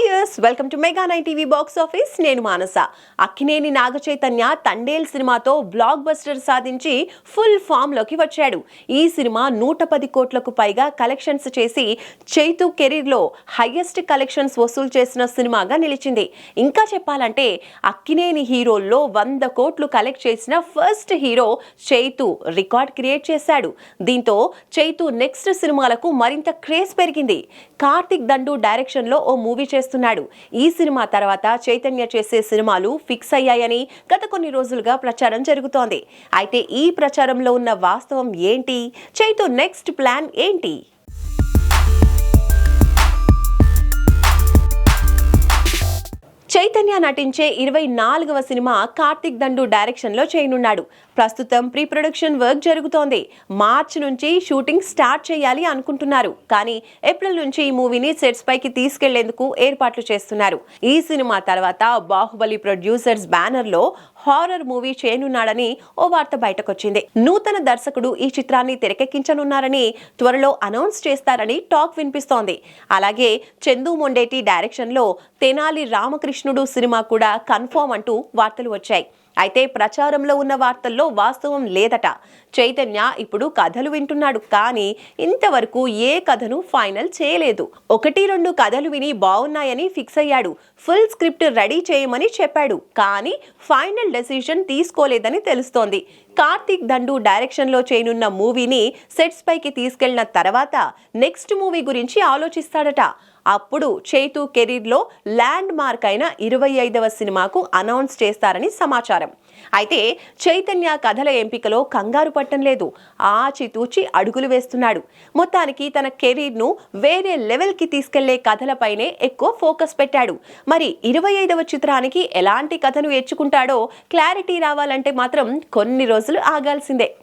Viewers welcome to mega nine TV box office నేను మానస. అక్కినేని నాగ చైతన్య తండేల్ సినిమాతో block buster సాధించి full ఫామ్లోకి వచ్చాడు. ఈ సినిమా నూట పది కోట్లకు పైగా కలెక్షన్స్ చేసి చైతు కెరీర్లో హైయెస్ట్ కలెక్షన్స్ వసూలు చేసిన సినిమాగా నిలిచింది. ఇంకా చెప్పాలంటే అక్కినేని హీరోల్లో వంద కోట్లు కలెక్ట్ చేసిన first hero Chaitu record create చేశాడు. దీంతో చైతు నెక్స్ట్ సినిమాలకు మరింత క్రేజ్ పెరిగింది. కార్తిక్ దండు డైరెక్షన్లో ఓ మూవీ చేస్తున్నాడు. ఈ సినిమా తర్వాత చైతన్య చేసే సినిమాలు ఫిక్స్ అయ్యాయని గత కొన్ని రోజులుగా ప్రచారం జరుగుతోంది. అయితే ఈ ప్రచారంలో ఉన్న వాస్తవం ఏంటి? చైతు నెక్స్ట్ ప్లాన్ ఏంటి? చైతన్య నటించే ఇరవై నాలుగవ సినిమా కార్తిక్ దండు డైరెక్షన్లో చేయనున్నాడు. ప్రస్తుతం ప్రీ ప్రొడక్షన్ వర్క్ జరుగుతోంది. మార్చ్ నుంచి షూటింగ్ స్టార్ట్ చేయాలి అనుకుంటున్నారు. కానీ ఏప్రిల్ నుంచి ఈ మూవీని సెట్స్ పైకి తీసుకెళ్ళేందుకు ఏర్పాట్లు చేస్తున్నారు. ఈ సినిమా తర్వాత బాహుబలి ప్రొడ్యూసర్స్ బ్యానర్లో హారర్ మూవీ చేయనున్నాడని ఓ వార్త బయటకొచ్చింది. నూతన దర్శకుడు ఈ చిత్రాన్ని తెరకెక్కించనున్నారని త్వరలో అనౌన్స్ చేస్తారని టాక్ వినిపిస్తోంది. అలాగే చందు మొండేటి డైరెక్షన్లో తెనాలి రామకృష్ణుడు సినిమా కూడా కన్ఫర్మ్ అంటూ వార్తలు వచ్చాయి. అయితే ప్రచారంలో ఉన్న వార్తల్లో వాస్తవం లేదట. చైతన్య ఇప్పుడు కథలు వింటున్నాడు కానీ ఇంతవరకు ఏ కథను ఫైనల్ చేయలేదు. ఒకటి రెండు కథలు విని బాగున్నాయని ఫిక్స్ అయ్యాడు. ఫుల్ స్క్రిప్ట్ రెడీ చేయమని చెప్పాడు కానీ ఫైనల్ డెసిషన్ తీసుకోలేదని తెలుస్తోంది. కార్తీక్ దండు డైరెక్షన్లో చేయనున్న మూవీని సెట్స్ పైకి తీసుకెళ్ళిన తర్వాత నెక్స్ట్ మూవీ గురించి ఆలోచిస్తాడట. అప్పుడు చైతు కెరీర్లో ల్యాండ్ మార్క్ అయిన ఇరవై ఐదవ సినిమాకు అనౌన్స్ చేస్తారని సమాచారం. అయితే చైతన్య కథల ఎంపికలో కంగారు పట్టం లేదు. ఆచితూచి అడుగులు వేస్తున్నాడు. మొత్తానికి తన కెరీర్ను వేరే లెవెల్కి తీసుకెళ్ళే కథలపైనే ఎక్కువ ఫోకస్ పెట్టాడు. మరి ఇరవై ఐదవ చిత్రానికి ఎలాంటి కథను ఎచ్చుకుంటాడో క్లారిటీ రావాలంటే మాత్రం కొన్ని రోజులు ఆగాల్సిందే.